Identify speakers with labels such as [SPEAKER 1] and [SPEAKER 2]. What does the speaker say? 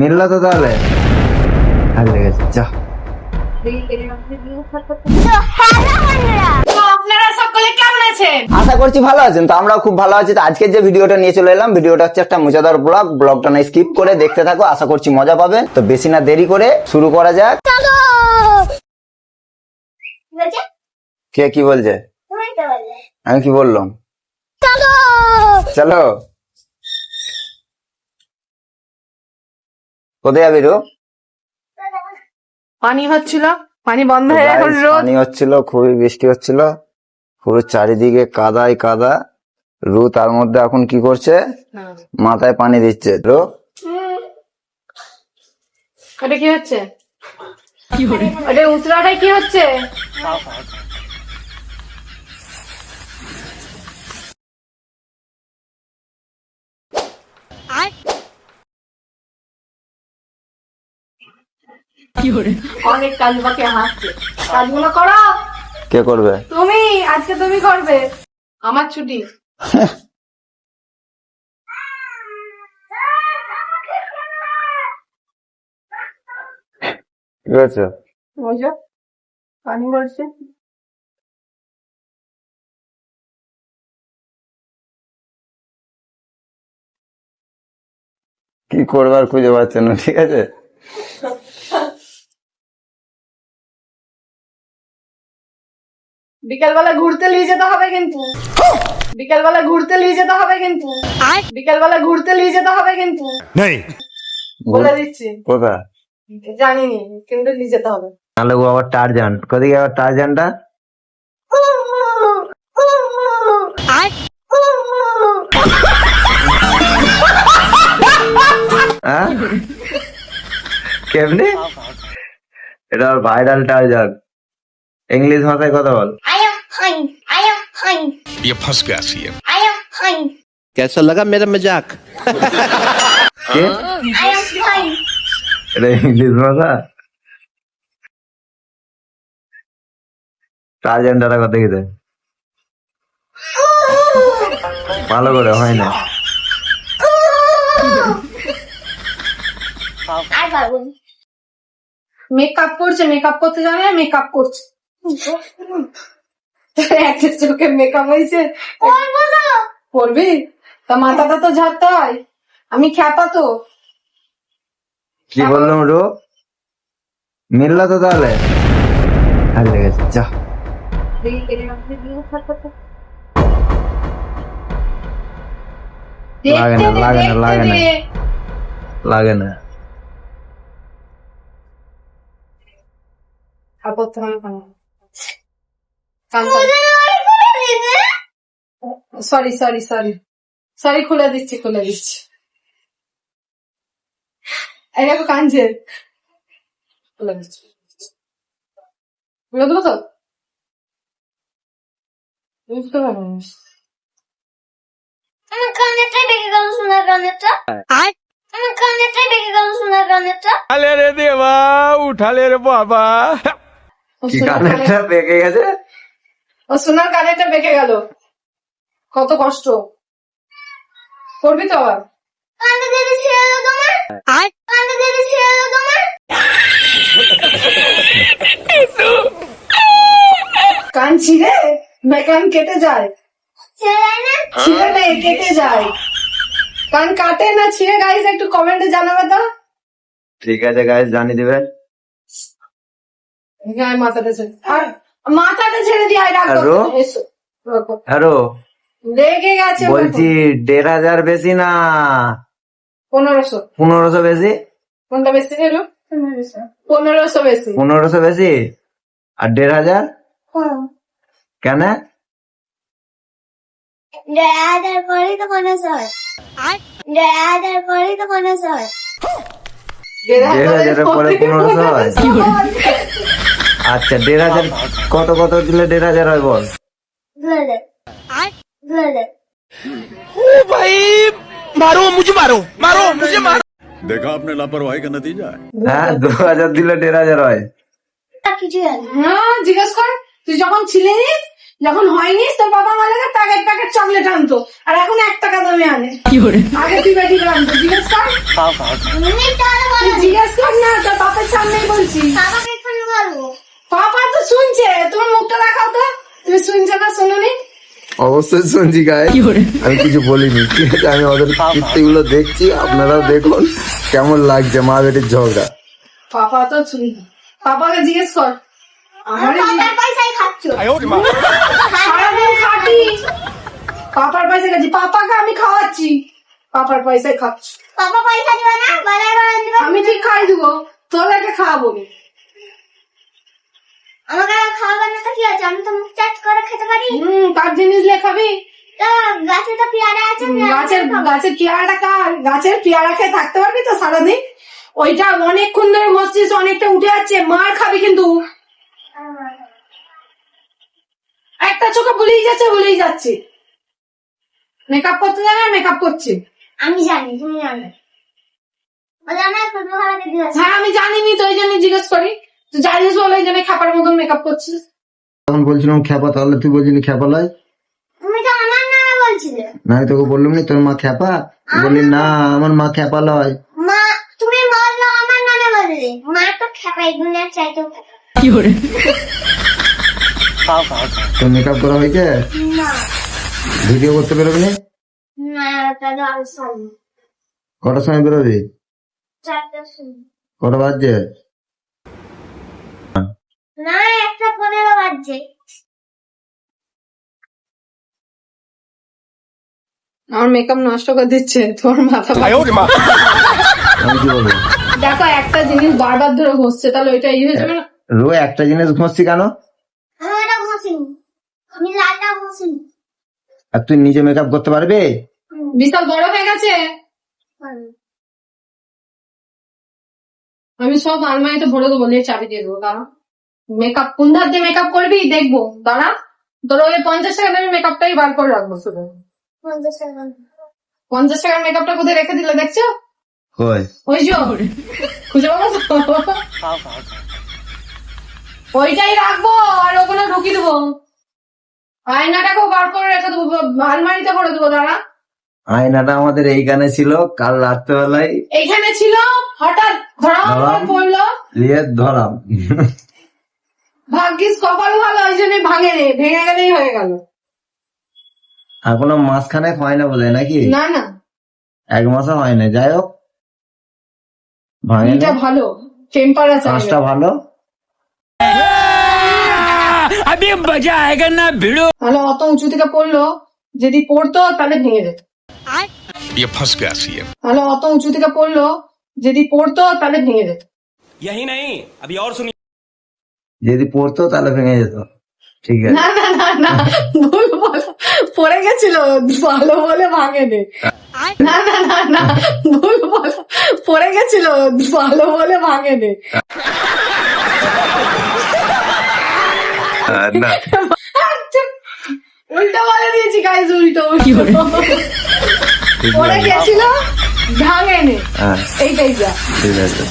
[SPEAKER 1] মিললো তো তাহলে। হারিয়ে গেছে যা। আশা করছি ভালো আছেন তো আমরাও খুব ভালো আছি। তো আজকে যে ভিডিওটা নিয়ে চলে এলাম ভিডিওটা হচ্ছে একটা মজাদার ব্লগ। ব্লগটা না স্কিপ করে দেখতে থাকো আশা করছি মজা পাবে। তো বেশি না দেরি করে শুরু করা যাক। কে কি বলছে? আমি কি বললাম? চলো। কোথায় যাবি রো
[SPEAKER 2] পানি হচ্ছিল পানি বন্ধ হয়ে এখন রোদ।
[SPEAKER 1] পানি হচ্ছিল খুবই বৃষ্টি হচ্ছিল। পুরো চারিদিকে কাদাই কাদা। রু তার মধ্যে এখন কি করছে? মাথায় পানি দিচ্ছে। রো
[SPEAKER 2] ওটা কি হচ্ছে? ওটা কি হচ্ছে? অনেক কাজ বাকি হাসছে। কাজগুলো করো।
[SPEAKER 1] কে করবে?
[SPEAKER 2] তুমি আজকে তুমি করবে। আমার ছুটি।
[SPEAKER 1] কি হয়েছে?
[SPEAKER 2] ওই যে পানি পড়ছে
[SPEAKER 1] কি করবার খুঁজে পাচ্ছে না ঠিক আছে?
[SPEAKER 2] বিকালবেলা ঘুরতে নিয়ে যেতে হবে কিন্তু। বিকালবেলা ঘুরতে নিয়ে যেতে হবে কিন্তু। বিকালবেলা ঘুরতে নিয়ে যেতে হবে কিন্তু।
[SPEAKER 3] नहीं
[SPEAKER 2] বলে দিচ্ছি।
[SPEAKER 1] কোথা
[SPEAKER 2] জানিনি কিন্তু নিয়ে যেতে হবে।
[SPEAKER 1] নাহলে ও আবার টারজান কোথায় আবার টারজানটা হ্যাঁ? কেমনি? এটা ভাইরাল টারজান ইংলিশ ভাষায় কথা বল।
[SPEAKER 3] ये फंस गया सी
[SPEAKER 4] I am fine.
[SPEAKER 5] कैसा लगा मेरा मजाक
[SPEAKER 1] কে
[SPEAKER 4] I am fine.
[SPEAKER 1] এটা ইংলিশ ভাষা টারজানটার কথা কি দেয় ভালো করে হয় না
[SPEAKER 4] আর পারবো না।
[SPEAKER 2] মেকআপ করছে মেকআপ করতে জানে মেকআপ করছে একটা চোখে মেকআপ হয়েছে।
[SPEAKER 4] করবি
[SPEAKER 2] তা মাথাটা তো ঝাড়তে হয়। আমি খ্যাপা তো।
[SPEAKER 1] কি বললাম রো? মিললো তো তাহলে? হারিয়ে গেছে যা। লাগে না, লাগে না, লাগে না। লাগে না।
[SPEAKER 2] হবে সরি সরি সরি সরি খুলে দিচ্ছি খুলে দিচ্ছি। এই কাঞ্জে। খুলে দিচ্ছি। বুঝে দেবো বুঝতে পারব
[SPEAKER 3] উঠালে রে
[SPEAKER 2] বাবা।
[SPEAKER 1] কি কানেরটা বেঁকে গেছে?
[SPEAKER 2] ও সোনার কানেরটা বেঁকে গেল। কত কষ্ট। করবি তো আবার?
[SPEAKER 4] কানে ছেড়ে কানে
[SPEAKER 2] কেটে যায়।
[SPEAKER 4] ছেড়ে না
[SPEAKER 2] কেটে যায়। কান কাটে না ছিঁড়ে গাইজ একটু কমেন্টে জানাবে তো।
[SPEAKER 1] ঠিক আছে গাইস জানিয়ে দিবেন
[SPEAKER 2] গায়ে মাথাটা আর মাথাটা ছেড়ে দিয়ে আয়
[SPEAKER 1] হ্যালো? হ্যালো?
[SPEAKER 2] রেগে গেছে
[SPEAKER 1] বলছি দেড় হাজার বেশি না?
[SPEAKER 2] পনেরোশো।
[SPEAKER 1] পনেরোশো বেশি?
[SPEAKER 2] কোনটা বেশি ছিল? পনেরোশো। বেশি।
[SPEAKER 1] পনেরোশো বেশি? আর দেড় হাজার? কেন?
[SPEAKER 4] ড্রাইভার পরেই তো পনেরোশো হয়। ড্রাইভার পরেই তো পনেরোশো হয়।
[SPEAKER 2] দেড়
[SPEAKER 1] দেড় হাজারের পরে পনেরোশো হয়। আচ্ছা দেড় হাজার কত কত দিলে দেড় হাজার হয় বল?
[SPEAKER 3] দেখা আপনার লাপরওয়াহি নতিজা
[SPEAKER 1] হ্যাঁ দু হাজার দিলে দেড় হাজার হয়।
[SPEAKER 2] জিজ্ঞেস কর? তুই যখন ছিলিস যখন হয়নি তোর বাবা মা লাগে প্যাকেট প্যাকেট চকলেট আনতো আর এখন এক টাকা দামে আনে কি করে আগে তুই বেটি আনতো জিজ্ঞেস কর জিজ্ঞেস কর না তোর বাপের সামনেই বলছি পাপা তো শুনছে তোমার মুখটা দেখাও তো। তুমি শুনছো না শুনুনি?
[SPEAKER 1] অবশ্যই শুনছি গায়ে আমি কিছু বলিনি ঠিক আছে? আমি ওদের কীর্তিগুলো দেখছি আপনারাও দেখুন কেমন লাগছে মা বেটির ঝগড়া।
[SPEAKER 2] পাপা তো শুনি পাপাকে জিজ্ঞেস কর। আমারে
[SPEAKER 4] বাবার পয়সায় খাচ্ছ।
[SPEAKER 2] সারাদিন খাটি পাপার পয়সা খাচ্ছি। পাপাকে আমি খাওয়াচ্ছি। পাপার পয়সায় খাচ্ছি।
[SPEAKER 4] বাবা পয়সা দিবে না?
[SPEAKER 2] আমি ঠিক খাই দিব। তোদেরকে খাওয়াবো।
[SPEAKER 4] আমাকে আর খাওয়াবার না তো কি আছে? আমি তো মুখ চাট করে খেতে পারি।
[SPEAKER 2] হুম কার জিনিস লেখাবি।
[SPEAKER 4] তো গাছে তো পেয়ারা আছে
[SPEAKER 2] গাছের গাছের পেয়ারাটা কার গাছের পেয়ারা খেয়ে থাকতে পারবি তো সারাদিন? ওইটা অনেকক্ষণ ধরে বসছিস অনেকটা উঠে যাচ্ছে মার খাবি কিন্তু। একটা চোখে ভুলেই যাচ্ছে ভুলেই যাচ্ছে। মেকআপ করতে জানে মেকআপ করছে।
[SPEAKER 4] আমি জানি তুমি জানো। আমার
[SPEAKER 2] হ্যাঁ আমি জানিনি তো ওই জন্য জিজ্ঞেস করি। তুই জানিস বলে ওই জন্য খাপার মতন মেকআপ করছিস?
[SPEAKER 1] তখন বলছিলাম খ্যাপা তাহলে তুই বলছিলি খ্যাপা লয়
[SPEAKER 4] তুমি তো আমার নামে বলছিলে।
[SPEAKER 1] না আমি তোকে বললাম নি তোর মা খ্যাপা? তুই বললি না আমার মা খ্যাপা লয়
[SPEAKER 4] মা তুমি বলল আমার নামে বললে। মা তো খেপাই দুনিয়ার চাইতো
[SPEAKER 1] তোর মেকআপ করা হয়েছে?
[SPEAKER 4] না।
[SPEAKER 1] ভিডিও করতে বেরোবি না?
[SPEAKER 4] না আমি
[SPEAKER 1] কটার সময় বেরোবি?
[SPEAKER 4] চারটা শুনি
[SPEAKER 1] কটা বাজছে?
[SPEAKER 4] না একটা পনেরো বাজছে।
[SPEAKER 2] আমার মেকআপ নষ্ট করে দিচ্ছে তোমার মাথা
[SPEAKER 1] আমি কি বলব?
[SPEAKER 2] দেখো একটা জিনিস বারবার ধরে ঘষছে তাহলে ওইটা এই হয়ে যাবে না?
[SPEAKER 1] রো একটা জিনিস ঘষছি কেন?
[SPEAKER 4] আমি এটা ঘষিনি। আমি লালটা ঘষিনি।
[SPEAKER 1] আর তুই নিজে মেকআপ করতে পারবি?
[SPEAKER 2] বিশাল বড় হয়ে গেছে। আমি সব আলমারিতে ভরে দেবো নিয়ে চাবি দিয়ে দেবো দাঁড়া মেকআপ কোন ধার দিয়ে মেকআপ করবি? দেখব। দাঁড়া। তোর ওই পঞ্চাশ টাকা দামের মেকআপটাই বার করে রাখব শুধু।
[SPEAKER 4] পঞ্চাশ টাকা
[SPEAKER 2] পঞ্চাশ টাকার মেকআপটা কোথায় রেখে দিলে দেখছ? ওই যে খুঁজে পাবো ওইটাই রাখব আর ওগুলো ঢুকিয়ে দেবো। আয়নাটাকেও বার করে রেখে দেবো। আলমারিতে ভরে দেবো দাঁড়া।
[SPEAKER 1] আয়নাটা আমাদের এইখানে ছিল কাল রাত্রেবেলায়।
[SPEAKER 2] এইখানে ছিল হঠাৎ ধরাম। পড়ল।
[SPEAKER 1] ধরাম।
[SPEAKER 2] ভাগ্যিস কপাল ভালো ওই জন্য ভাঙে রে ভেঙে গেলেই হয়ে গেল
[SPEAKER 1] এখনো মাসখানে হয় না বোধ নাকি
[SPEAKER 2] না না
[SPEAKER 1] এক মাসও হয় না যাই হোক ভাঙে
[SPEAKER 2] এটা
[SPEAKER 1] না
[SPEAKER 2] ভালো টেম্পার আছে
[SPEAKER 1] কাজটা ভালো
[SPEAKER 2] তাহলে অত উঁচু থেকে পড়লো যদি পড়তো তাহলে ভেঙে যেত
[SPEAKER 3] ये फंस गया सीएम
[SPEAKER 2] তাহলে অত উঁচু থেকে পড়লো যদি পড়তো তাহলে ভেঙে যেত
[SPEAKER 6] यही नहीं अभी और सुनिए
[SPEAKER 1] যদি পড়তো তাহলে ভেঙে যেত। ঠিক আছে।
[SPEAKER 2] না না না না ভুল বলো পড়ে গেছিল ভালো বলে ভাঙেনি। না না না না ভুল বলো পড়ে গেছিল ভালো বলে ভাঙেনি।
[SPEAKER 1] না।
[SPEAKER 2] উল্টো বলে দিয়েছি গাইজ উল্টো উল্টো। পড়ে গেছিল ভাঙেনি।
[SPEAKER 1] হ্যাঁ।
[SPEAKER 2] এইটাই যা।
[SPEAKER 1] ঠিক আছে।